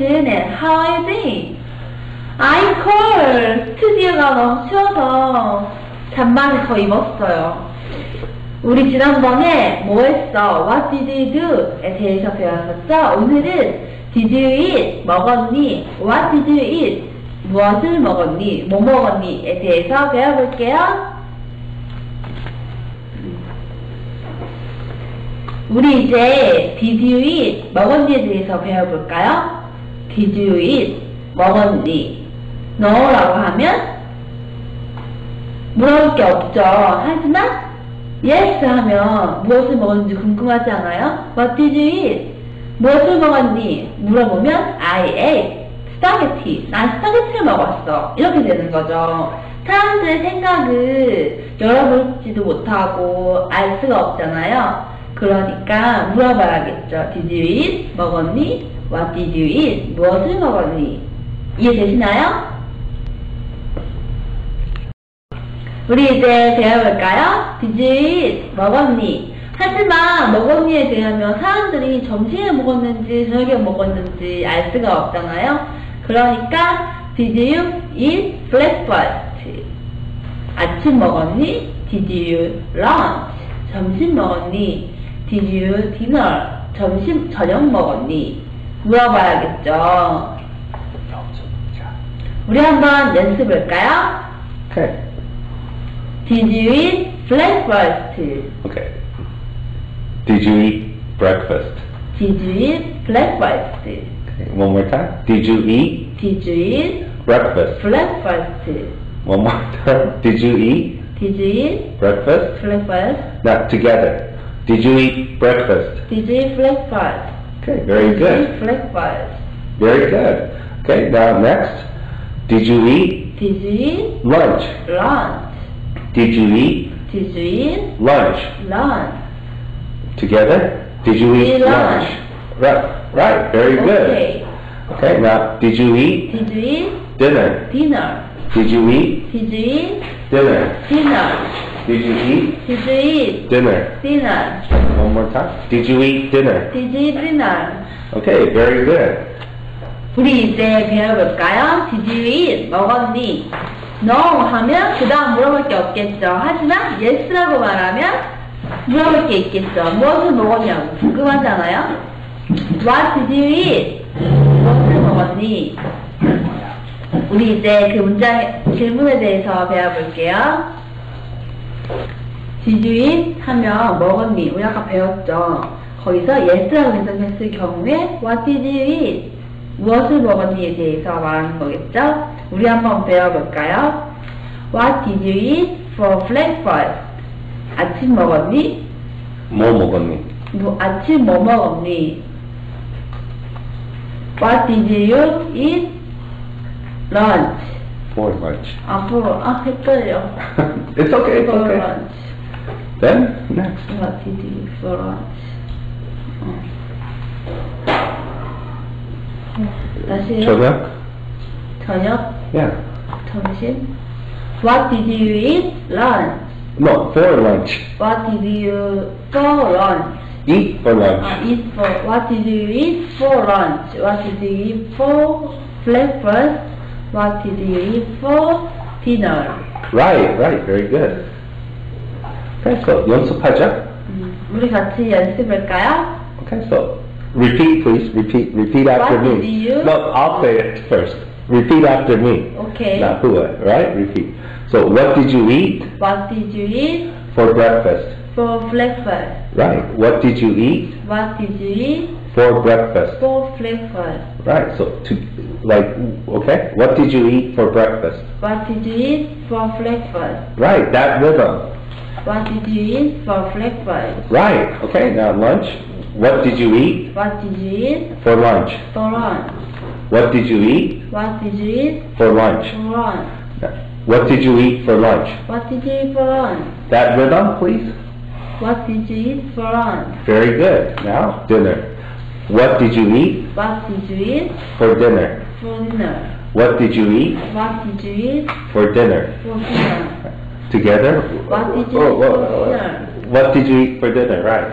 Janet. How are doing? I call. 스튜디오가 너무 추워서 잠바를 더 입었어요. 우리 지난번에 뭐 했어? What did you do?에 대해서 배웠었죠? 오늘은 Did you eat? 먹었니? What did you eat? 무엇을 먹었니? 뭐 먹었니? 에 대해서 배워볼게요. 우리 이제 Did you eat? 먹었니에 대해서 배워볼까요? Eat? 먹었니? 너라고 하면 물어볼 게 없죠. 하지만 yes 하면 무엇을 먹었는지 궁금하지 않아요? What did you eat? 무엇을 먹었니? 물어보면 I ate 스파게티. 난 스파게티를 먹었어. 이렇게 되는 거죠. 사람들의 생각을 열어볼지도 못하고 알 수가 없잖아요. 그러니까 물어봐야겠죠. Did you eat? 먹었니? What did you eat? 무엇을 먹었니? 이해되시나요? 우리 이제 배워볼까요? Did you eat? 먹었니? 하지만 먹었니에 대하면 사람들이 점심에 먹었는지 저녁에 먹었는지 알 수가 없잖아요. 그러니까 Did you eat breakfast? 아침 먹었니? Did you lunch? 점심 먹었니? Did you dinner? 점심 저녁 먹었니? 물어봐야겠죠. 우리 한번 연습할까요? Okay. Did you eat breakfast? Okay. Did you eat breakfast? Did you eat breakfast? Okay. One more time. Did you eat Did you eat breakfast? breakfast? One more time. Did you eat Did you eat breakfast? breakfast? Now together. Did you eat breakfast? Did you eat breakfast? Okay, very good. breakfast? Very good. Okay, now next. Did you eat Did you eat lunch? lunch? Did you eat Did you eat lunch? lunch? Together? Did you eat Eat lunch. Right, right, very good. Okay. Okay, now did you eat Did you eat dinner? dinner? Did you eat Did you eat dinner? dinner? Did you eat Did you eat dinner? dinner? One more time. Did you eat dinner? Did you eat dinner? Okay, very good. 우리 이제 배워볼까요? Did you eat? 먹었니? No 하면 그 다음 물어볼 게 없겠죠. 하지만 yes라고 말하면 물어볼 게 있겠죠. 무엇을 먹었냐고 궁금하잖아요. What did you eat? 무엇을 먹었니? 우리 이제 그 문장 질문에 대해서 배워볼게요. Did you eat? 하면 먹었니? 우리 아까 배웠죠. 거기서 yes라고 해석했을 경우에 What did you eat? 무엇을 먹었니에 대해서 말하는 거겠죠? 우리 한번 배워볼까요? What did you eat for breakfast? 아침 먹었니? 뭐 먹었니? 뭐, 아침 뭐 먹었니? What did you eat? lunch. For lunch. 앞으로, 아, 헷갈려. it's okay, it's For okay. lunch. Then, next. What did you eat for lunch? 어. 다시요. 저녁? 저녁? Yeah. 점심? What did you eat? lunch. No, for lunch. What did you for lunch? Eat for lunch. Uh, eat for what did you eat for lunch? What did you eat for breakfast? What did you eat for dinner? Right, right, very good. Okay, so 연습하자. 음, 우리 같이 연습할까요? Okay, so repeat, please. Repeat, repeat after What me. did you- No, I'll say it first. Repeat after me. Okay. Not who, right? Repeat. So, what did you eat What did you eat for breakfast? for breakfast? Right. What did you eat What did you eat For breakfast? for breakfast? Right. So, to like, okay. What did you eat for breakfast? What did you eat for breakfast? Right. That rhythm. What did you eat for breakfast? Right. Okay. Now lunch. What did you eat What did you eat for lunch? for lunch? What did you eat What did you eat for lunch? for lunch? What did you eat for lunch? What did you eat for lunch? That rhythm, please. What did you eat for lunch? Very good. Now dinner. What did you eat What did you eat for dinner? for dinner? What did you eat What did you eat for dinner? for dinner? Together? What did you Oh, eat oh, for oh, dinner? Oh. What did you eat for dinner? Right.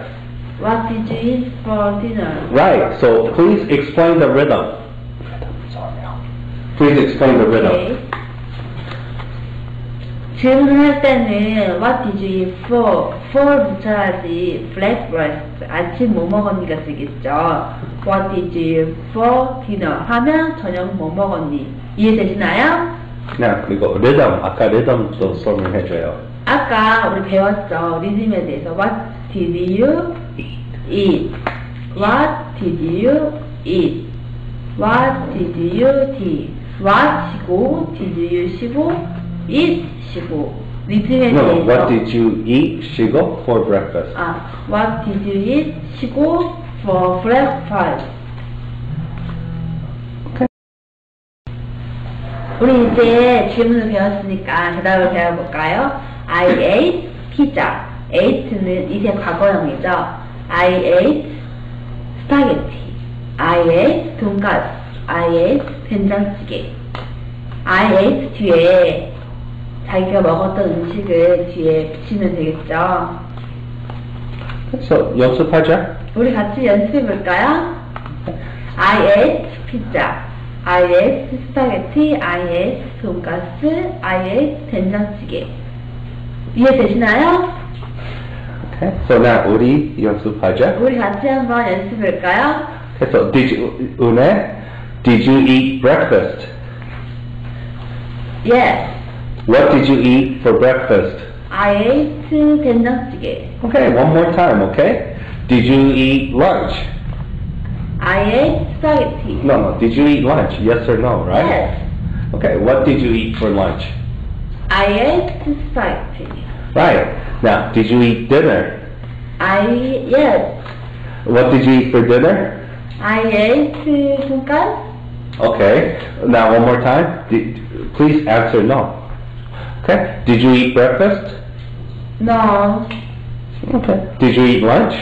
What did you eat for dinner? Right. So please explain the rhythm. Please explain the rhythm. 오케이. 질문할 때는 What did you eat for? for 붙여야지 breakfast 아침 뭐 먹었니가 쓰겠죠. What did you eat for dinner? 하면 저녁 뭐 먹었니? 이해되시나요? 그냥 그리고 rhythm 아까 rhythm도 설명해줘요. 아까 우리 배웠죠 리듬에 대해서 What did you eat? What did you eat? What did you eat? What 시고 did you 시고 eat 시고 리듬에 No, what did you eat, 시고, for breakfast? 아, What did you eat 시고 for breakfast? 우리 이제 질문을 배웠으니까 대답을 배워볼까요? I ate pizza. ate는 이제 과거형이죠. I ate spaghetti. I ate 돈가스. I ate 된장찌개. I ate 뒤에 자기가 먹었던 음식을 뒤에 붙이면 되겠죠. So 연습하자. 우리 같이 연습해 볼까요? I ate pizza. I ate spaghetti. I ate 돈가스. I ate 된장찌개. 이해되시나요? Okay. So now 우리 연습하자. 우리 같이 한번? Okay, so did you, 은혜, did you eat breakfast? Yes. What did you eat for breakfast? I ate 된장찌개. Okay, one more time, okay? Did you eat lunch? I ate spaghetti. No, no, did you eat lunch? Yes or no, right? Yes. Okay, what did you eat for lunch? I ate spaghetti. Right. Now, did you eat dinner? I yes. What did you eat for dinner? I ate 돈가스. Okay. Now, one more time. Did, please answer no. Okay. Did you eat breakfast? No. Okay. Did you eat lunch?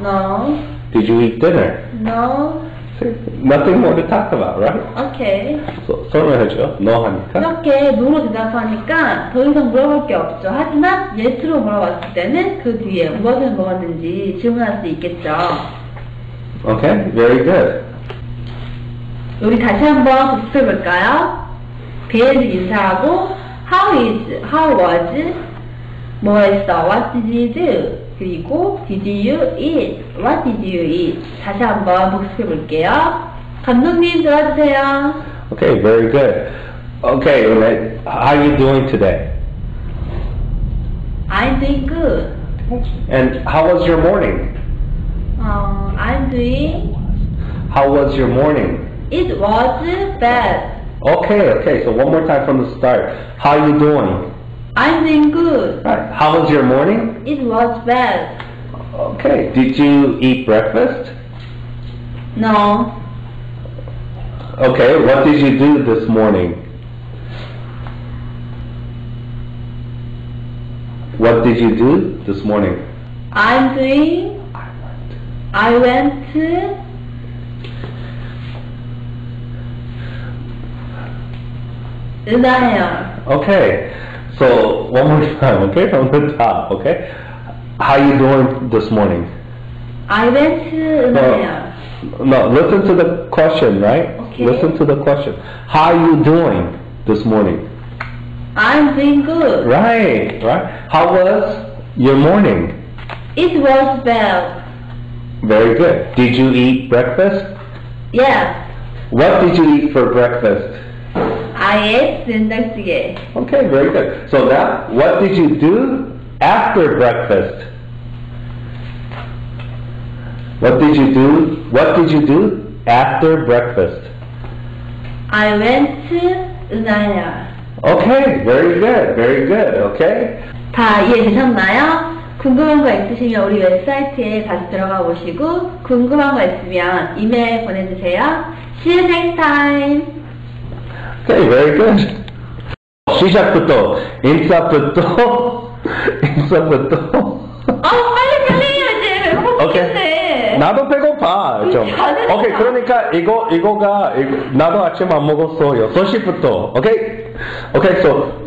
No. Did you eat dinner? No. See, Nothing more to talk about, right? Okay. So, 설명해줘. no 하니까. 이렇게 노로 대답하니까 더 이상 물어볼 게 없죠. 하지만 예스로 물어봤을 때는 그 뒤에 무엇을 먹었는지 질문할 수 있겠죠. Okay. Very good. 우리 다시 한번 복습해 볼까요? 배에서 인사하고 how is, how was, 뭐 했어, what did you do? 그리고 did you eat, what did you eat? 다시 한번 복습해 볼게요. 감독님 들어주세요. Okay. Very good. Okay. Renee, How are you doing today? I'm doing good. And how was your morning? 어, I'm doing, How was your morning? it was bad. Okay, okay. So one more time from the start. How are you doing? I'm doing good. Right. How was your morning? It was bad. Okay. Did you eat breakfast? No. Okay. What did you do this morning? What did you do this morning? I'm doing, I went to, Is I am. Okay. So one more time, okay, from the top, okay. How you doing this morning? I went to no, no, listen to the question, right? Okay. Listen to the question. How are you doing this morning? I'm doing good. Right, right. How was your morning? It was well. Very good. Did you eat breakfast? Yeah. What did you eat for breakfast? Ate 된장찌개. Okay, very good. So now, what did you do after breakfast? What did you do? What did you do after breakfast? I went to 은하연. Okay, very good, very good. Okay. 다 이해되셨나요? 궁금한 거 있으시면 우리 웹사이트에 다시 들어가 보시고 궁금한 거 있으면 이메일 보내주세요. See you next time. Okay, very good. 시작부터 인사부터 인사부터. 어 빨리 빨리 해야지. 배고픈데. 나도 배고파 좀. 잘했다. 오케이 그러니까 이거 이거가 이거, 나도 아침 안 먹었어 6시부터. 오케이 오케이 so